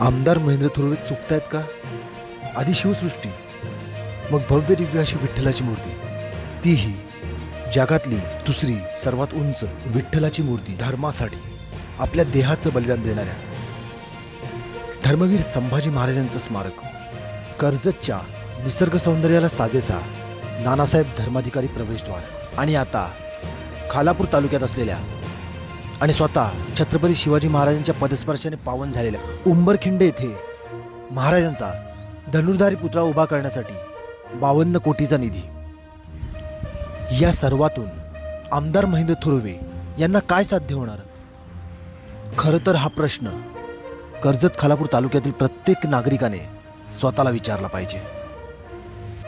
आमदार महेंद्र थोरवे चुकतायत का? आधी शिवसृष्टी मग भव्य दिव्य अशी विठ्ठलाची मूर्ती. तीही जगातली दुसरी सर्वात उंच विठ्ठलाची मूर्ती धर्मासाठी आपल्या देहाचं बलिदान देणाऱ्या धर्मवीर संभाजी महाराजांचं स्मारक. कर्जतच्या निसर्ग सौंदर्याला साजेसा नानासाहेब धर्माधिकारी प्रवेशद्वार. आणि आता खालापूर तालुक्यात असलेल्या आणि स्वतः छत्रपती शिवाजी महाराजांच्या पदस्पर्शाने पावन झालेल्या उंबरखिंड येथे महाराजांचा धनुर्धारी पुतळा उभा करण्यासाठी बावन्न कोटीचा निधी. या सर्वातून आमदार महेंद्र थुर्वे यांना काय साध्य होणार? खरं तर हा प्रश्न कर्जत खालापूर तालुक्यातील प्रत्येक नागरिकाने स्वतःला विचारला पाहिजे.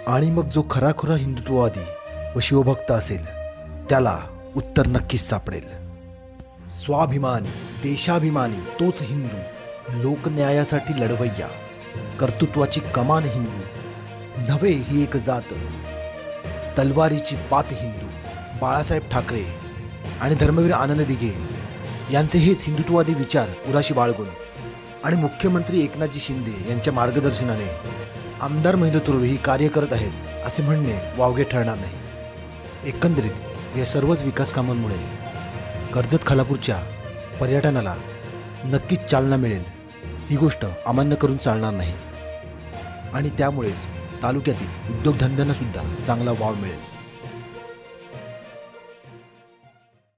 आणि मग जो खराखुरा हिंदुत्ववादी व शिवभक्त असेल त्याला उत्तर नक्कीच सापडेल. स्वाभिमानी देशाभिमानी तोच हिंदू लोकन्यायासाठी लढवय्या कर्तृत्वाची कमान हिंदू नव्हे ही एक जात तलवारीची पात हिंदू बाळासाहेब ठाकरे आणि धर्मवीर आनंद दिघे यांचे हेच हिंदुत्ववादी विचार उराशी बाळगून आणि मुख्यमंत्री एकनाथजी शिंदे यांच्या मार्गदर्शनाने आमदार महेंद्र तुर्वे ही कार्य करत आहेत असे म्हणणे वावगे ठरणार नाही. एकंदरीत या सर्वच विकास कामांमुळे कर्जत खालापूरच्या पर्यटनाला नक्कीच चालना मिळेल. ही गोष्ट अमान्य करून चालणार नाही. आणि त्यामुळेच तालुक्यातील उद्योगधंद्यांनासुद्धा चांगला वाव मिळेल.